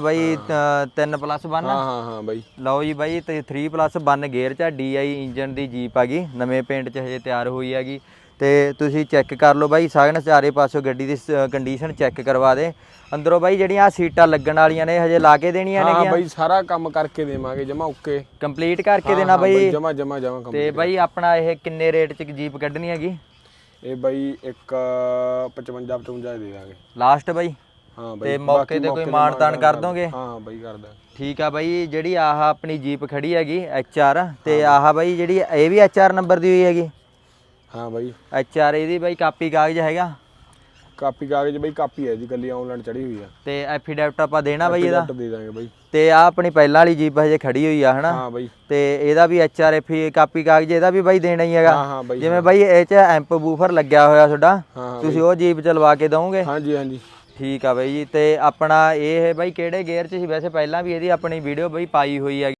ਬਾਈ 3 plus 1 ਹਾਂ ਹਾਂ ਹਾਂ ਬਾਈ। ਲਓ ਜੀ ਬਾਈ ਤੇ 3 ਪਲੱਸ 1 ਗੇਅਰ ਚ DI ਇੰਜਨ ਦੀ ਜੀਪ ਹੈਗੀ ਨਵੇਂ ਪੇਂਟ ਚ ਹਜੇ ਤਿਆਰ ਹੋਈ ਹੈਗੀ। ਤੇ ਤੁਸੀਂ ਚੈੱਕ ਕਰ ਲਓ ਬਾਈ ਸਾਗਨ ਚਾਰੇ ਪਾਸੋਂ ਗੱਡੀ ਦੀ ਕੰਡੀਸ਼ਨ ਚੈੱਕ ਕਰਵਾ ਦੇ। ਅੰਦਰੋਂ ਬਾਈ ਜਿਹੜੀਆਂ ਸੀਟਾਂ ਲੱਗਣ ਵਾਲੀਆਂ ਨੇ ਹਜੇ ਲਾ ਕੇ ਦੇਣੀਆਂ ਹਾਂ ਨੇਗੀਆਂ। ਬਾਈ ਸਾਰਾ ਕੰਮ ਕਰਕੇ ਦੇਵਾਂਗੇ ਜਮਾ ਓਕੇ। ਕੰਪਲੀਟ ਕਰਕੇ ਦੇਣਾ ਬਾਈ। ਜਮਾ ਜਮਾ ਜਮਾ ਕੰਮ ਤੇ ਬਾਈ ਆਪਣਾ ਇਹ ਕਿੰਨੇ ਰੇਟ ਚ ਜੀਪ ਕੱਢਣੀ ਹੈਗੀ? ਇਹ ਬਾਈ ਇੱਕ 55 55 ਦੇ ਦਾਂਗੇ ਲਾਸਟ ਬਾਈ। ਹਾਂ ਬਾਈ ਤੇ ਮੌਕੇ ਤੇ ਕੋਈ ਮਾਣ ਤਾਣ ਕਰ ਦੋਗੇ? ਹਾਂ ਬਾਈ ਕਰਦਾ। ਠੀਕ ਆ ਬਾਈ ਜਿਹੜੀ ਆਹ ਆਪਣੀ ਜੀਪ ਖੜੀ ਹੈਗੀ HR ਤੇ ਆਹ ਬਾਈ ਜਿਹੜੀ ਇਹ ਵੀ HR ਨੰਬਰ ਦੀ ਹੋਈ ਹੈਗੀ? ਹਾਂ ਬਾਈ। HR ਇਹਦੀ ਬਾਈ ਕਾਪੀ ਕਾਗਜ਼ ਹੈਗਾ? ਕਾਪੀ ਕਾਗਜ਼ ਬਾਈ ਕਾਪੀ ਹੈ ਜੀ ਕੱਲੀ ਆਨਲਾਈਨ ਚੜੀ ਹੋਈ ਆ। ਤੇ ਐਫੀਡੈਵਿਟ ਆਪਾਂ ਦੇਣਾ ਬਾਈ ਇਹਦਾ? ਦੇ ਦਾਂਗੇ ਬਾਈ। ਤੇ ਆ ਆਪਣੀ ਪਹਿਲਾਂ ਵਾਲੀ ਜੀਪ ਹਜੇ ਖੜੀ ਹੋਈ ਆ ਹਨਾ? ਹਾਂ ਬਾਈ। ਤੇ ਇਹਦਾ ਵੀ ਐਚਆਰਐਫ ਕਾਪੀ ਕਾਗਜ਼ ਇਹਦਾ ਵੀ ਬਾਈ ਦੇਣਾ ਹੀ ਹੈਗਾ। ਹਾਂ ਬਾਈ ਜਿਵੇਂ ਬਾਈ ਇਹ ਚ ਐਂਪ ਬੂਫਰ ਲੱਗਿਆ ਹੋਇਆ ਤੁਹਾਡਾ ਹਾਂ ਤੁਸੀਂ ਉਹ ਜੀਪ ਚਲਵਾ ਕੇ ਦਵੋਗੇ? ਹਾਂਜੀ ਹਾਂਜੀ। ਠੀਕ ਆ ਬਾਈ ਜੀ, ਤੇ ਆਪਣਾ ਇਹ ਹੈ ਬਾਈ ਕਿਹੜੇ ਗੇਅਰ ਚ ਸੀ? ਵੈਸੇ ਪਹਿਲਾਂ ਵੀ ਇਹਦੀ ਆਪਣੀ ਵੀਡੀਓ ਬਾਈ ਪਾਈ ਹੋਈ ਹੈਗੀ।